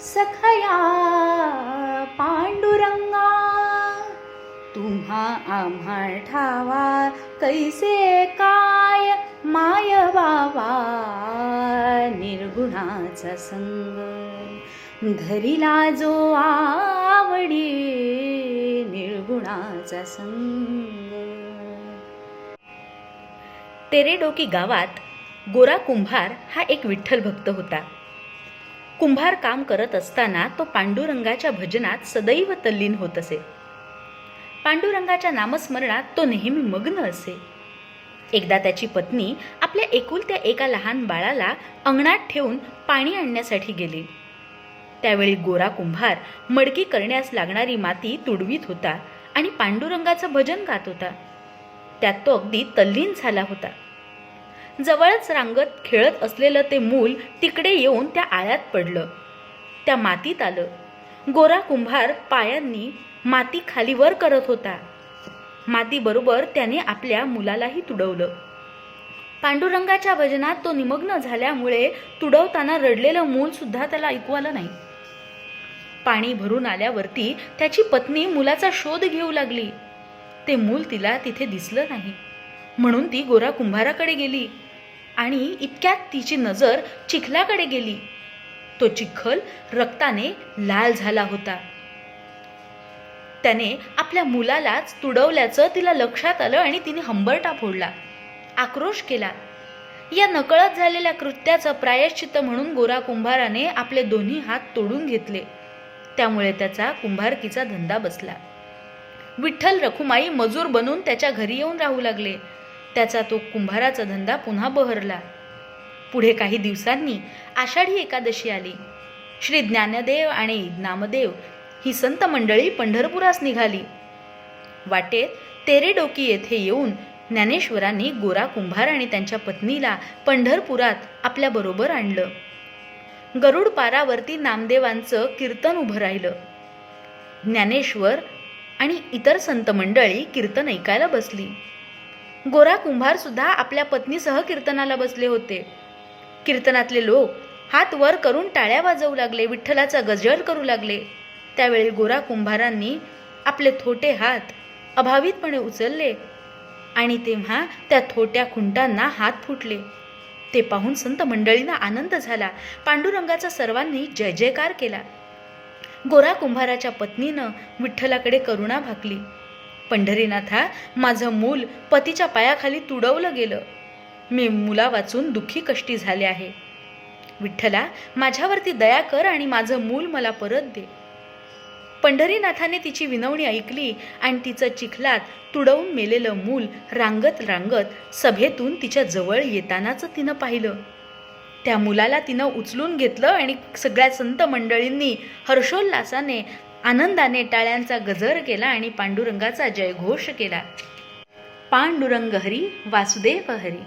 सखया पांडुरंगा तुम्हा आम्हा ठावा कैसे काय माय बाबा निर्गुणाचा संग. धरिला जो आवडी निर्गुणाचा संग. तेरेडोकी गावात गोरा कुंभार हा एक विठ्ठल भक्त होता. कुंभार काम करत असताना तो पांडुरंगाच्या भजनात सदैव तल्लीन होत असे. पांडुरंगाच्या नामस्मरणात तो नेहमी मग्न असे. एकदा त्याची पत्नी आपल्या एकुलत्या एका लहान बाळाला अंगणात ठेवून पाणी आणण्यासाठी गेली. त्यावेळी गोरा कुंभार मडकी करण्यास लागणारी माती तुडवीत होता आणि पांडुरंगाचं भजन गात होता. त्यात तो अगदी तल्लीन झाला होता. जवळच रांगत खेळत असलेलं ते मूल तिकडे येऊन त्या आळ्यात पडलं. त्या मातीत आलं. गोरा कुंभार पायांनी माती खालीवर करत होता. मातीबरोबर त्याने आपल्या मुलालाही तुडवलं. पांडुरंगाच्या भजनात तो निमग्न झाल्यामुळे तुडवताना रडलेलं मूल सुद्धा त्याला ऐकू आलं नाही. पाणी भरून आल्यावरती त्याची पत्नी मुलाचा शोध घेऊ लागली. ते मूल तिला तिथे दिसलं नाही. म्हणून ती गोरा कुंभाराकडे गेली. आणि इतक्यात तिची नजर चिखलाकडे गेली. तो चिखल रक्ताने लाल झाला होता. त्याने आपल्या मुलालाच तुडवल्याचं तिला लक्षात आलं आणि तिने हंबरटा फोडला. आक्रोश केला. या नकळत झालेल्या कृत्याचं प्रायश्चित्त म्हणून गोरा कुंभाराने आपले दोन्ही हात तोडून घेतले. त्यामुळे त्याचा कुंभारकीचा धंदा बसला. विठ्ठल रखुमाई मजूर बनून त्याच्या घरी येऊन राहू लागले. त्याचा तो कुंभाराचा धंदा पुन्हा बहरला. पुढे काही दिवसांनी आषाढी एकादशी आली. श्री ज्ञानदेव आणि नामदेव ही संत मंडळी पंढरपुरास निघाली. वाटेत तेरेडोकी येथे येऊन ज्ञानेश्वरांनी गोरा कुंभार आणि त्यांच्या पत्नीला पंढरपुरात आपल्याबरोबर आणलं. गरुड पारावरती नामदेवांचं कीर्तन उभं राहिलं. ज्ञानेश्वर आणि इतर संत मंडळी कीर्तन ऐकायला बसली. गोरा कुंभार सुद्धा आपल्या पत्नीसह कीर्तनाला बसले होते. कीर्तनातले लोक हात वर करून टाळ्या वाजवू लागले विठ्ठलाचा गजर करू लागले. त्यावेळी गोरा कुंभारांनी आपले थोटे हात अभावितपणे उचलले आणि तेव्हा त्या थोट्या खुंटांना हात फुटले. ते पाहून संत मंडळींना आनंद झाला. पांडुरंगाचा सर्वांनी जय जयकार केला. गोरा कुंभाराच्या पत्नीनं विठ्ठलाकडे करुणा भाकली. पंढरीनाथा माझं मूल पतीच्या पायाखाली तुडवलं गेलं. मी मुला वाचून दुःखी कष्टी झाले आहे. विठ्ठला माझ्यावरती दया कर आणि माझं मूल मला परत दे. पंढरीनाथाने तिची विनवणी ऐकली आणि तिचं चिखलात तुडवून मेलेलं मूल रांगत रांगत सभेतून तिच्या जवळ येतानाच तिनं पाहिलं. त्या मुलाला तिनं उचलून घेतलं आणि सगळ्या संत मंडळींनी हर्षोल्लासाने आनंदाने टाळ्यांचा गजर केला आणि पांडुरंगाचा जयघोष केला. पांडुरंग हरी वासुदेव हरी.